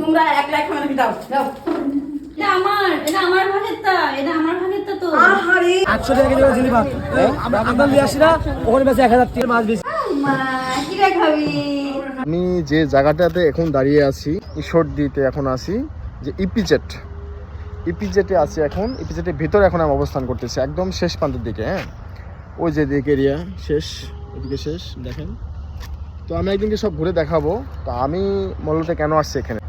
তোমরা এক লাখ খামারে দাও দাও। এটা আমার এটা আমার ভাগেরটা এটা আমার ভাগেরটা তো আহারে। আটশো টাকা কেজি জিলি আমরা আমরা নিয়ে আসি না ওখানে বেশি এক হাজার টাকা মাছ বেশি। মা কি রে খাবি আমি যে জায়গাটাতে এখন দাঁড়িয়ে আছি ঈশ্বর দিতে এখন আছি যে ইপিজেট। ইপিজেটে আছি এখন ইপিজেটের ভিতরে এখন আমি অবস্থান করতেছি একদম শেষ প্রান্তের দিকে হ্যাঁ? ওই যে দিক এরিয়া শেষ ওদিকে শেষ দেখেন। তো আমি একদিনকে সব ঘুরে দেখাবো তো আমি মূলত কেন আসছি এখানে?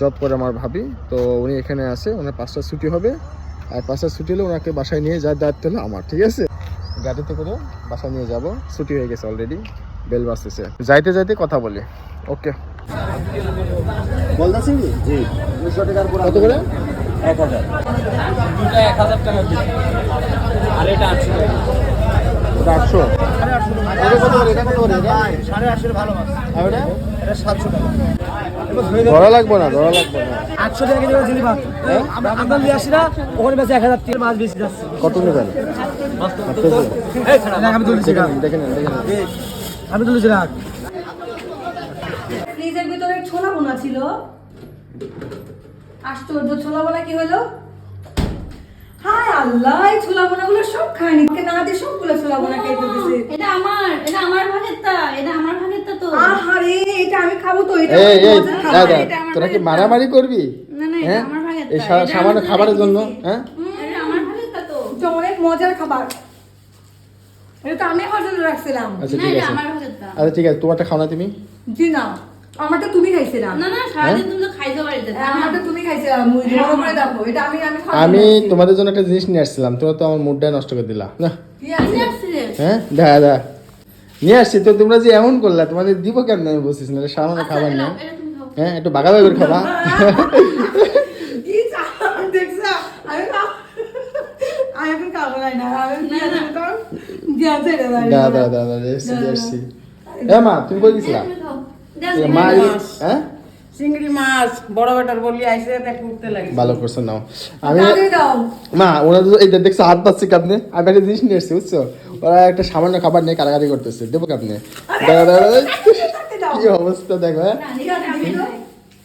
জব করে আমার ভাবি। তো উনি এখানে আসে ওনার পাঁচটা ছুটি হবে। আর পাঁচটা ছুটি হলে ওনাকে বাসায় নিয়ে যাওয়ার দায়িত্ব হলো আমার ঠিক আছে? গাড়িতে করে বাসায় নিয়ে যাব। ছুটি হয়ে গেছে অলরেডি বেল বাজতেছে। যাইতে যাইতে কথা বলি। ওকে বলতেছি জি। কত করে? এক হাজার। দুটা এক হাজার টাকা আর এটা আটশো? এটা কত করে এটা? কত করে এটা সাড়ে আটশোর ভালো মাছ। আর ওটা এটা সাতশো টাকা ধরা লাগবে না ধরা লাগবে না। আটশো টাকা কেজি জিলি ভাত। আমরা আমরা নিয়ে আসি না ওখানে বেশি এক হাজার টাকা মাছ বেশি যাচ্ছে। কত নেবেন? আমি তুলছি আমি রাখ। ফ্রিজের ভিতরে ছোলা বোনা ছিল। আশ্চর্য ছোলা বোনা কি হলো? হায় আল্লাহ এই ছোলা বোনা গুলো সব খায়নি ওকে না দিয়ে সবগুলো ছোলা বোনা খেয়ে দিতেছে এটা আমার এটা আমার ভাগেরটা এটা আমার ভাগেরটা তো আহারে এটা আমি খাব তো এটা এই এই দাদা তোরা কি মারামারি করবি? না না এটা হ্যাঁ? আমার ভাগেরটা এই সামান্য খাবারের জন্য। হ্যাঁ? এটা আমার ভাগেরটা তো এটা অনেক মজার খাবার। এটা তো আমি খাওয়ার রাখছিলাম। আচ্ছা না ঠিক এটা আছে। আচ্ছা ঠিক আছে তোমারটা খাও না তুমি? জি না। আমারটা তুমি খাইছিলাম না না সারাদিন তুমি তো খাইতে বাড়িতে আমারটা তুমি খাইছিলাম মুই বড় করে দেখো এটা আমি আমি আমি তোমাদের জন্য একটা জিনিস নিয়ে আসছিলাম তোমরা তো আমার মুডটা নষ্ট করে দিলা না? হ্যাঁ দেখা দেখা নিয়ে আসছি তো তোমরা যে এমন করলা তোমাদের দিব কেমন আমি বলছিস না সামান্য খাবার নেই হ্যাঁ একটু বাগাবাগি করে খাবা। দাঁড়া এসছি এসছি এ মা তুমি কই গেছিলা? হ্যাঁ চিংড়ি মাছ বড় বেটার বলি আইসে দেখ লাগে। ভালো করছ নাও। আমি মা ওরা তো এই দেখছ হাত পাচ্ছে কাপনে আমি একটা জিনিস নিয়ে এসছি বুঝছ? ওরা একটা সামান্য খাবার নিয়ে কারাকারি করতেছে দেবো কাপনে। কি অবস্থা দেখো হ্যাঁ?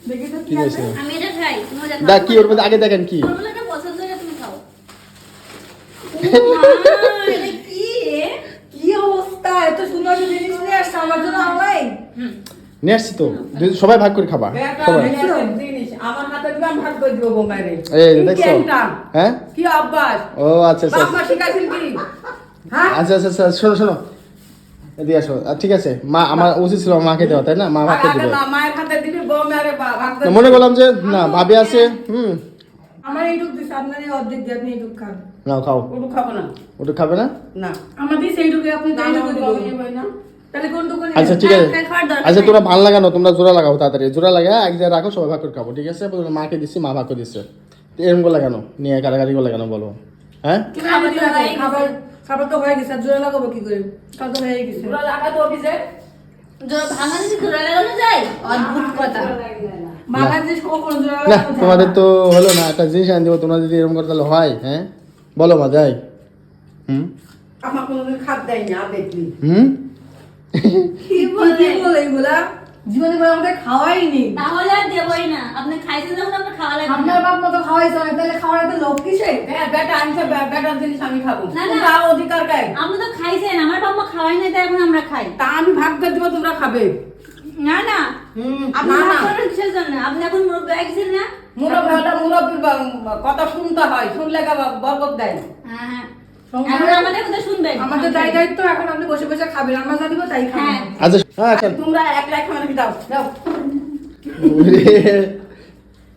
দেখি কি হয়েছে? আমি এটা খাই তুমি ওটা দা খাও। কি ওর মধ্যে আগে দেখেন কি। কি? অবস্থা? এত সুন্দর জিনিস নিয়ে আসছে আমার জন্য অনলাইন নিয়ে আসছি তো। সবাই ভাগ করে খাবা। বেটা সবাই। নিয়ে আসে জিনিস আমার হাতে দিবে আমি ভাগ করে দিব বোমাইরে এই দেখছ? হ্যাঁ? কি অভ্যাস? ও আচ্ছা আচ্ছা। হ্যাঁ? আচ্ছা আচ্ছা আচ্ছা শোনো শোনো। এদিকে আসো। আহ, ঠিক আছে। মা আমার উচিত ছিল মাকে দেওয়া তাই না? মা ভাগকে আগে দিবে। মায়ের হাতে দিবি বোমারে ভাগ মনে করলাম যে না ভাবি আছে হুম। আমার এইটুক দিছে আপনার অর্ধেক দিয়ে আপনি এইটুক খান। নাও খাও। ওটু খাব না। ওটা খাবে না? না। আমার দিছে এইটুকু আপনি না না এইটুকু দিবেন। না। তাহলে কোন দোকানে আচ্ছা ঠিক আছে। আচ্ছা। তোমরা ভালো লাগানো তোমরা জোড়া লাগাও তাড়াতাড়ি। জোড়া লাগা এক জায়গায় রাখো সবাই ভাগ করে খাব ঠিক আছে? মাকে দিচ্ছি মা ভাগ করে দিচ্ছে তো এরকম করে লাগানো নিয়ে কারাগারি করে লাগানো বলো? হ্যাঁ? খাবার খাবার খাবার তো হয়ে গেছে আর লাগাবো কি করে? খাবার তো হয়ে গেছে। পুরো লাগা অফিসে। জোর ভাঙা যদি ঘুরে লাগানো যায় অদ্ভুত কথা। বাংলাদেশ কখন জোরে না তোমাদের তো হলো না একটা জিনিস আনি দেবো তোমরা যদি এরকম করে তাহলে হয় হ্যাঁ? বলো মা যাই। হুম? আমার কোনোদিন খাদ দেয়নি আর দেখলি হুম? কি বলে? বলে এগুলা? জীবনে করে আমাদের খাওয়াইনি। তাহলে আর দেবই না। আপনি খাইছেন যখন আপনার খাওয়া লাগবে আপনার বাপ মতো খাওয়াইছে না তাহলে খাওয়ার এত লোক কিসে হ্যাঁ বেটা আনছে বেটার জিনিস আমি খাব। না, না। অধিকার গাই আপনি তো খাইছেন। আমার খাওয়াই নাই তাই এখন আমরা খাই। তা আমি ভাগ করে দিব তোমরা খাবে। না না। আপনি না ভাগ না। করেন কিসের জন্য? আপনি এখন মুরব্বী না? মুরব্বী হলে মুরব্বীর কথা শুনতে হয়। শুনলে বরকত দেয়। হ্যাঁ হ্যাঁ। সংসারে- এখন আমাদের কথা শুনবেন আমাদের দায় দায়িত্ব এখন আপনি বসে বসে খাবেন আমরা যা দিব তাই খাবেন হ্যাঁ। আচ্ছা হ্যাঁ চল তোমরা এক লাখ খামারে দাও দাও।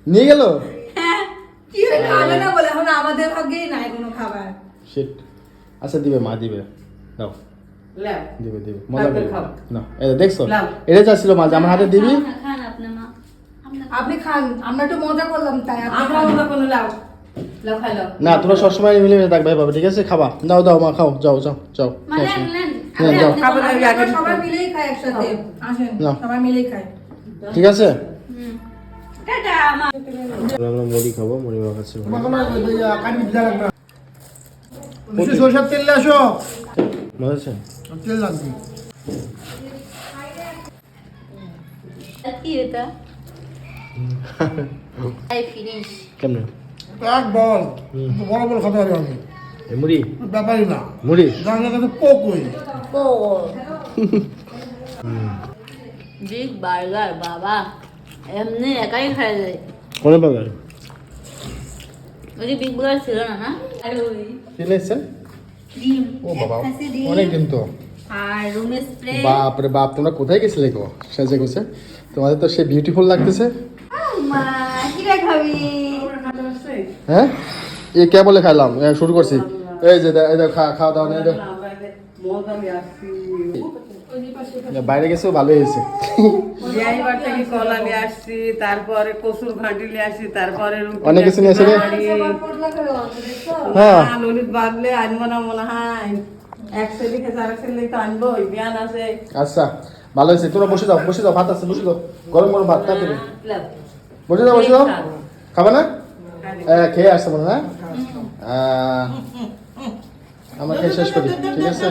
নিয়ে গেল? হ্যাঁ। কি হয়ে খাবে না বলে? এখন আমাদের ভাগ্যেই নাই কোনো খাবার। শিট আচ্ছা দিবে মা দিবে। দাও। দিবে দিবে। মজা তারপরে না এটা দেখছ? এটা চাচ্ছিল মা আমার হাতে দিবি। খান না, খান আপনি মা। আপনার আপনি খান আমরা একটু মজা করলাম তাই আপনি আমরা। ওরা না তোমরা সবসময় মিলে মিলে থাকবে বাবা ঠিক আছে? খাবা। দাও দাও মা খাও যাও যাও যাও হ্যাঁ, ঠিক আছে? হুম। আমরা মুড়ি খাব মুড়ি বাবা সরষের তেল নিয়ে আসো। মজা তেল লাগবে। কি এটা? এই ফিনিশ কেমন? এক বল বড় বড় খাতে পারি আমি। মুড়ি? ব্যাপারই না। মুড়ি? কাছে পোকই বিগ বার্গার বাবা। এমনি একাই খাওয়া যায়। কোনে বাগান ওই যে বিগ বার্গার ছিল না না? আর ওই। ও বাবা অনেক দিন তো। আর রুম স্প্রে। বাপ রে বাপ তোমরা কোথায় গেছিলে গো? সেজে গুছে। তোমাদের তো সে বিউটিফুল লাগতেছে। মা কি খাবি? হ্যাঁ? এ কে বলে খাইলাম শুরু করছি। এই যে খাওয়া দাওয়া নেই বাইরে হয়েছে নিয়ে আসছি তারপরে কচুর ঘাঁটি নিয়ে আসছি অনেক কিছু নিয়ে আসে। হ্যাঁ। ললিত বাদলে আনব না মনে হয় আচ্ছা ভালো হয়েছে। তোমরা বসে যাও বসে যাও, ভাত আছে গরম গরম ভাত খাবে না? এ, খেয়ে আসতে মনে না আমরা শেষ করি ঠিক আছে?